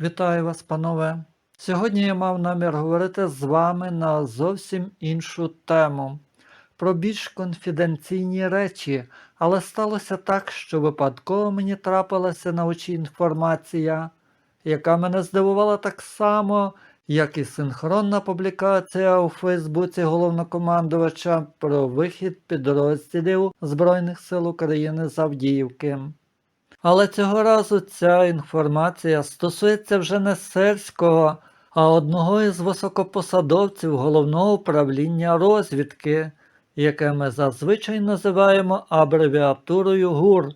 Вітаю вас, панове. Сьогодні я мав намір говорити з вами на зовсім іншу тему, про більш конфіденційні речі, але сталося так, що випадково мені трапилася на очі інформація, яка мене здивувала так само, як і синхронна публікація у Фейсбуці головнокомандувача про вихід підрозділів Збройних сил України з Авдіївки. Але цього разу ця інформація стосується вже не Сирського, а одного із високопосадовців головного управління розвідки, яке ми зазвичай називаємо абревіатурою ГУР,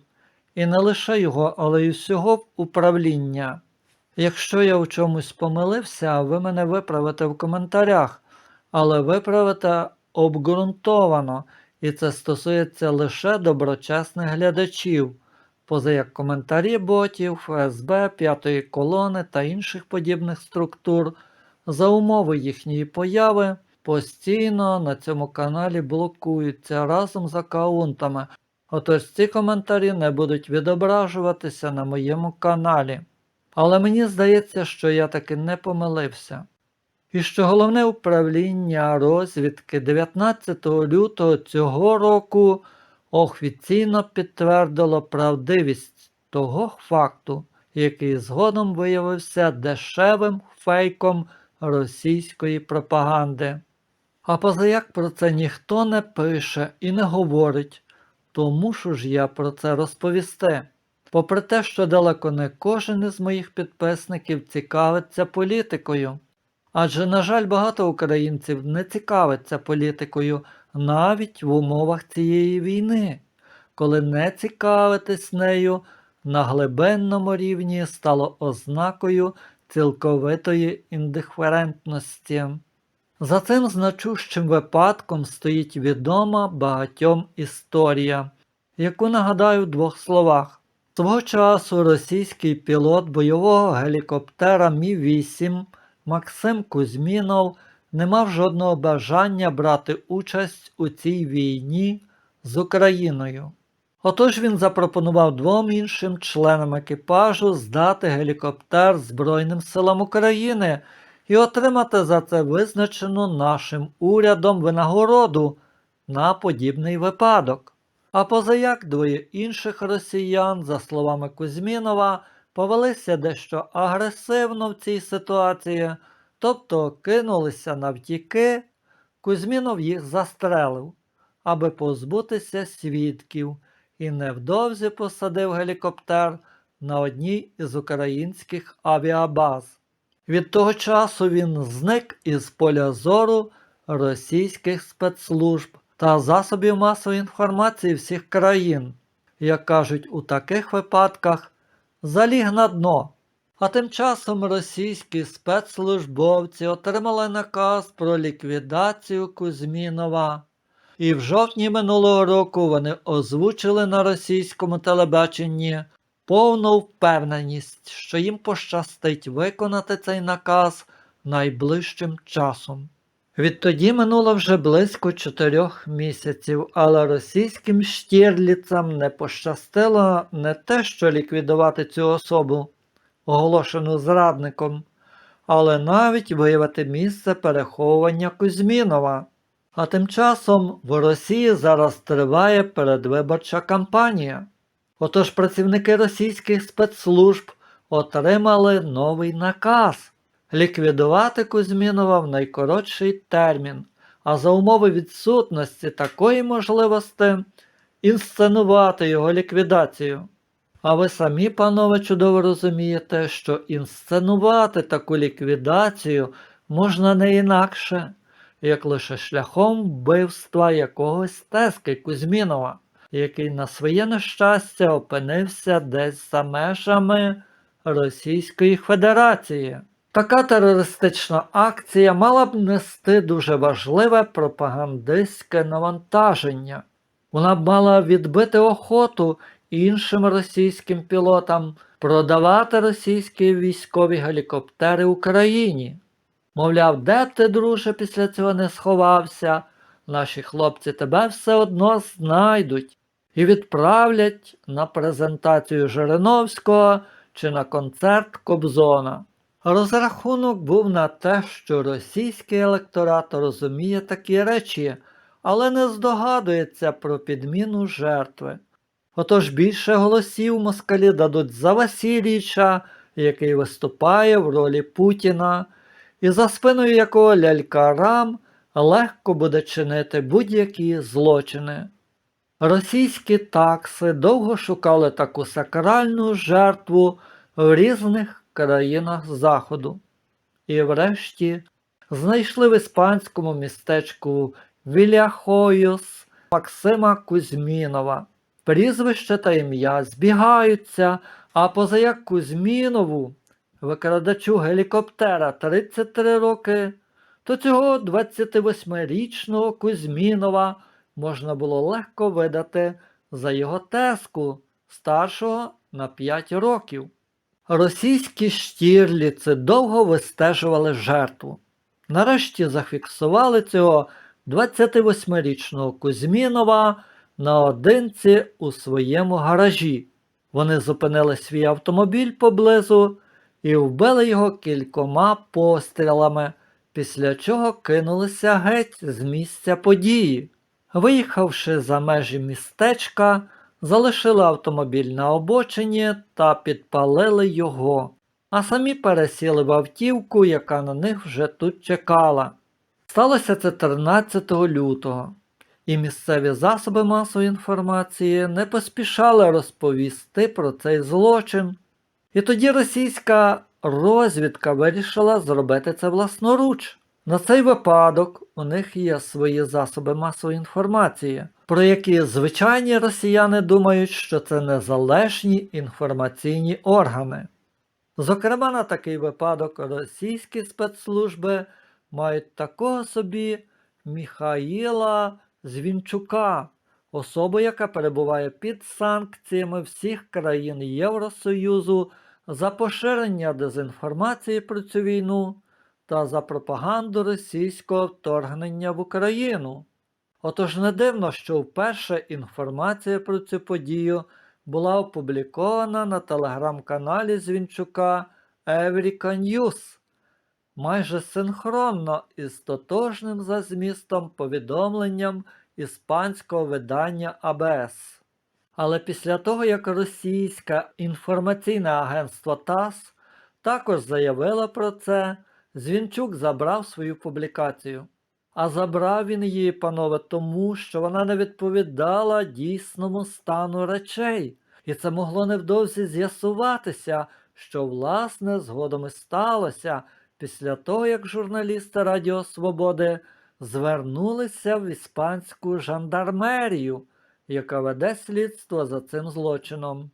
і не лише його, але й усього управління. Якщо я у чомусь помилився, ви мене виправите в коментарях, але виправите обґрунтовано, і це стосується лише доброчесних глядачів поза як коментарі ботів, ФСБ, п'ятої колони та інших подібних структур за умови їхньої появи постійно на цьому каналі блокуються разом з аккаунтами, отож ці коментарі не будуть відображуватися на моєму каналі. Але мені здається, що я таки не помилився. І що головне управління розвідки 19 лютого цього року офіційно підтвердило правдивість того факту, який згодом виявився дешевим фейком російської пропаганди. А позаяк про це ніхто не пише і не говорить, то мушу ж я про це розповісти. Попри те, що далеко не кожен із моїх підписників цікавиться політикою. Адже, на жаль, багато українців не цікавиться політикою навіть в умовах цієї війни, коли не цікавитись нею на глибинному рівні стало ознакою цілковитої індиферентності. За цим значущим випадком стоїть відома багатьом історія, яку нагадаю в двох словах. Свого часу російський пілот бойового гелікоптера Мі-8 Максим Кузьмінов не мав жодного бажання брати участь у цій війні з Україною. Отож він запропонував двом іншим членам екіпажу здати гелікоптер Збройним силам України і отримати за це визначену нашим урядом винагороду на подібний випадок. А позаяк двоє інших росіян, за словами Кузьмінова, повелися дещо агресивно в цій ситуації, тобто кинулися навтіки, Кузьмінов їх застрелив, аби позбутися свідків, і невдовзі посадив гелікоптер на одній із українських авіабаз. Від того часу він зник із поля зору російських спецслужб та засобів масової інформації всіх країн, як кажуть у таких випадках, заліг на дно. А тим часом російські спецслужбовці отримали наказ про ліквідацію Кузьмінова. І в жовтні минулого року вони озвучили на російському телебаченні повну впевненість, що їм пощастить виконати цей наказ найближчим часом. Відтоді минуло вже близько чотирьох місяців, але російським штірліцам не пощастило не те, що ліквідувати цю особу, оголошену зрадником, але навіть виявити місце переховування Кузьмінова. А тим часом в Росії зараз триває передвиборча кампанія. Отож працівники російських спецслужб отримали новий наказ ліквідувати Кузьмінова в найкоротший термін, а за умови відсутності такої можливості інсценувати його ліквідацію. А ви самі, панове, чудово розумієте, що інсценувати таку ліквідацію можна не інакше, як лише шляхом вбивства якогось тески Кузьмінова, який на своє нещастя опинився десь за межами Російської Федерації. Така терористична акція мала б нести дуже важливе пропагандистське навантаження. Вона б мала відбити охоту іншим російським пілотам продавати російські військові гелікоптери Україні. Мовляв, де ти, друже, після цього не сховався, наші хлопці тебе все одно знайдуть і відправлять на презентацію Жириновського чи на концерт Кобзона. Розрахунок був на те, що російський електорат розуміє такі речі, але не здогадується про підміну жертви. Отож більше голосів москалі дадуть за Васильіча, який виступає в ролі Путіна, і за спиною якого лялька Рам легко буде чинити будь-які злочини. Російські такси довго шукали таку сакральну жертву в різних країнах Заходу. І врешті знайшли в іспанському містечку Віляхойос Максима Кузьмінова. Прізвище та ім'я збігаються, а позаяк Кузьмінову, викрадачу гелікоптера 33 роки, то цього 28-річного Кузьмінова можна було легко видати за його тезку, старшого на 5 років. Російські штірліці довго вистежували жертву. Нарешті зафіксували цього 28-річного Кузьмінова наодинці у своєму гаражі. Вони зупинили свій автомобіль поблизу і вбили його кількома пострілами, після чого кинулися геть з місця події. Виїхавши за межі містечка, залишили автомобіль на обочині та підпалили його, а самі пересіли в автівку, яка на них вже тут чекала. Сталося це 13 лютого, і місцеві засоби масової інформації не поспішали розповісти про цей злочин. І тоді російська розвідка вирішила зробити це власноруч. На цей випадок у них є свої засоби масової інформації, про які звичайні росіяни думають, що це незалежні інформаційні органи. Зокрема, на такий випадок російські спецслужби мають такого собі Міхаїла Звінчука, особу, яка перебуває під санкціями всіх країн Євросоюзу за поширення дезінформації про цю війну та за пропаганду російського вторгнення в Україну. Отож не дивно, що вперше інформація про цю подію була опублікована на телеграм-каналі Звінчука Евріка News, майже синхронно із тотожним за змістом повідомленням іспанського видання АБС. Але після того, як російське інформаційне агентство ТАСС також заявило про це, Звінчук забрав свою публікацію. А забрав він її, панове, тому що вона не відповідала дійсному стану речей, і це могло невдовзі з'ясуватися, що власне згодом і сталося після того, як журналісти Радіо Свободи звернулися в іспанську жандармерію, яка веде слідство за цим злочином.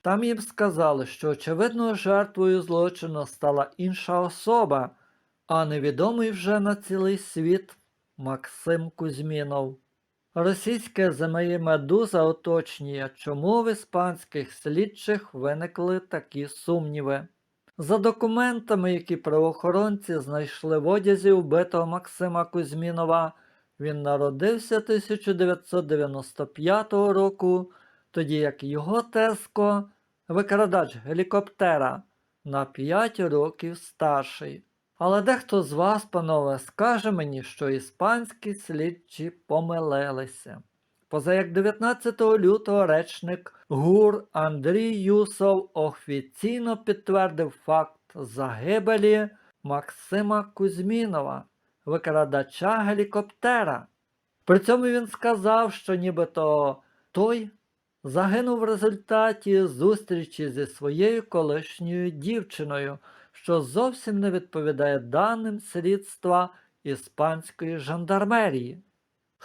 Там їм сказали, що очевидною жертвою злочину стала інша особа, а невідомий вже на цілий світ Максим Кузьмінов. Російське ЗМІ Медуза уточнює, чому в іспанських слідчих виникли такі сумніви. За документами, які правоохоронці знайшли в одязі вбитого Максима Кузьмінова, він народився 1995 року, тоді як його тезко, викрадач гелікоптера, на 5 років старший. Але дехто з вас, панове, скаже мені, що іспанські слідчі помилилися. Поза як 19 лютого речник ГУР Андрій Юсов офіційно підтвердив факт загибелі Максима Кузьмінова, викрадача гелікоптера. При цьому він сказав, що нібито той загинув в результаті зустрічі зі своєю колишньою дівчиною, що зовсім не відповідає даним слідства іспанської жандармерії.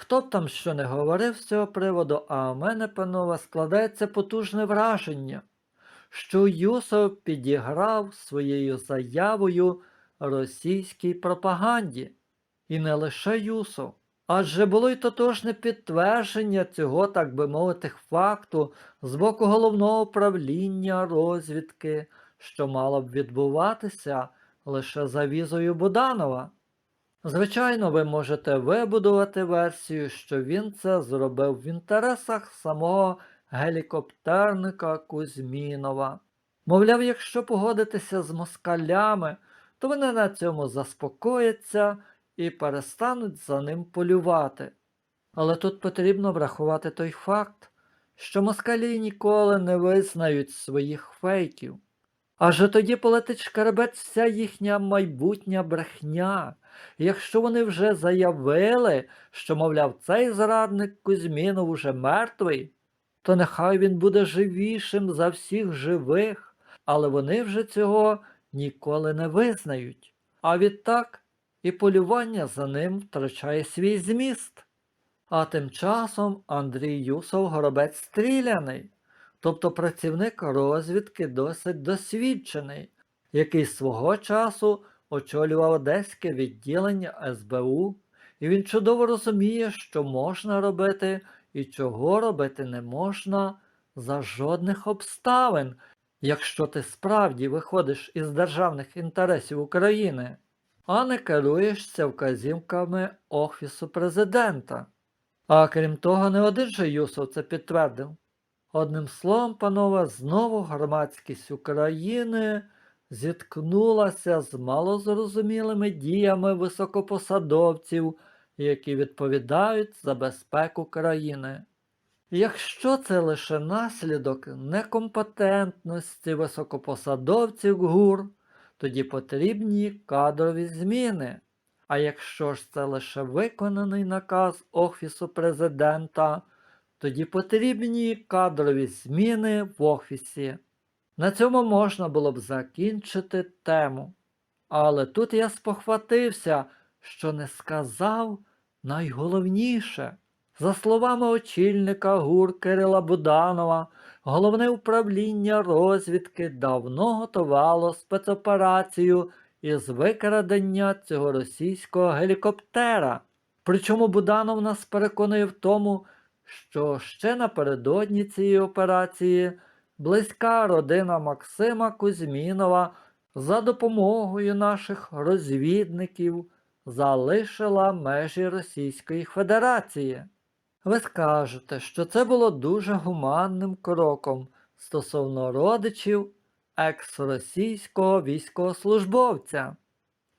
Хто б там що не говорив з цього приводу, а у мене, панове, складається потужне враження, що Юсов підіграв своєю заявою російській пропаганді. І не лише Юсов. Адже було й тотожне підтвердження цього, так би мовити, факту з боку головного управління розвідки, що мало б відбуватися лише за візою Буданова. Звичайно, ви можете вибудувати версію, що він це зробив в інтересах самого гелікоптерника Кузьмінова. Мовляв, якщо погодитися з москалями, то вони на цьому заспокояться і перестануть за ним полювати. Але тут потрібно врахувати той факт, що москалі ніколи не визнають своїх фейків. Адже тоді полетить шкаребець вся їхня майбутня брехня. Якщо вони вже заявили, що, мовляв, цей зрадник Кузьмінов уже мертвий, то нехай він буде живішим за всіх живих, але вони вже цього ніколи не визнають. А відтак і полювання за ним втрачає свій зміст. А тим часом Андрій Юсов горобець стріляний, тобто працівник розвідки досить досвідчений, який свого часу очолював одеське відділення СБУ, і він чудово розуміє, що можна робити і чого робити не можна за жодних обставин, якщо ти справді виходиш із державних інтересів України, а не керуєшся вказівками Офісу президента. А крім того, не один же Юсов це підтвердив. Одним словом, панове, знову громадськість України зіткнулася з малозрозумілими діями високопосадовців, які відповідають за безпеку країни. Якщо це лише наслідок некомпетентності високопосадовців ГУР, тоді потрібні кадрові зміни. А якщо ж це лише виконаний наказ Офісу президента, тоді потрібні кадрові зміни в офісі. На цьому можна було б закінчити тему. Але тут я спохватився, що не сказав найголовніше. За словами очільника ГУР Кирила Буданова, головне управління розвідки давно готувало спецоперацію із викрадення цього російського гелікоптера. Причому Буданов нас переконує в тому, що ще напередодні цієї операції близька родина Максима Кузьмінова за допомогою наших розвідників залишила межі Російської Федерації. Ви скажете, що це було дуже гуманним кроком стосовно родичів екс-російського військовослужбовця.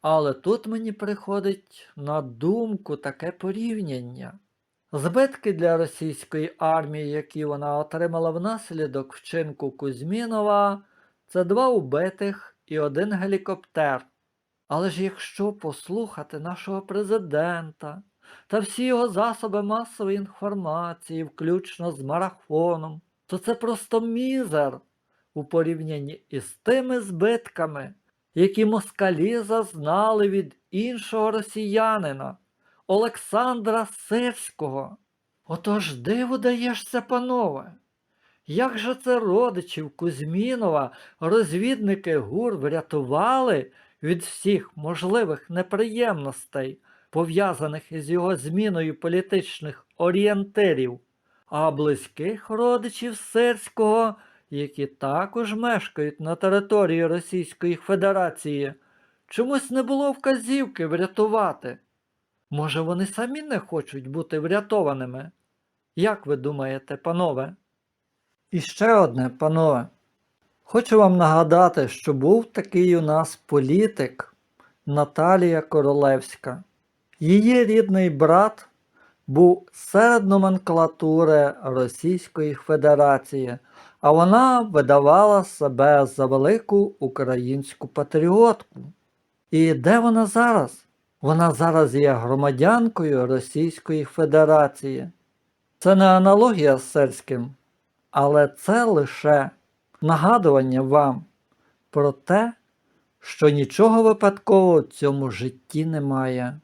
Але тут мені приходить на думку таке порівняння. Збитки для російської армії, які вона отримала внаслідок вчинку Кузьмінова, це два убитих і один гелікоптер. Але ж якщо послухати нашого президента та всі його засоби масової інформації, включно з марафоном, то це просто мізер у порівнянні із тими збитками, які москалі зазнали від іншого росіянина. Олександра Сирського. Отож диву даєшся, панове. Як же це родичів Кузьмінова розвідники ГУР врятували від всіх можливих неприємностей, пов'язаних із його зміною політичних орієнтирів, а близьких родичів Сирського, які також мешкають на території Російської Федерації, чомусь не було вказівки врятувати. Може, вони самі не хочуть бути врятованими? Як ви думаєте, панове? І ще одне, панове. Хочу вам нагадати, що був такий у нас політик Наталія Королевська. Її рідний брат був серед номенклатури Російської Федерації, а вона видавала себе за велику українську патріотку. І де вона зараз? Вона зараз є громадянкою Російської Федерації. Це не аналогія з сельським, але це лише нагадування вам про те, що нічого випадкового в цьому житті немає.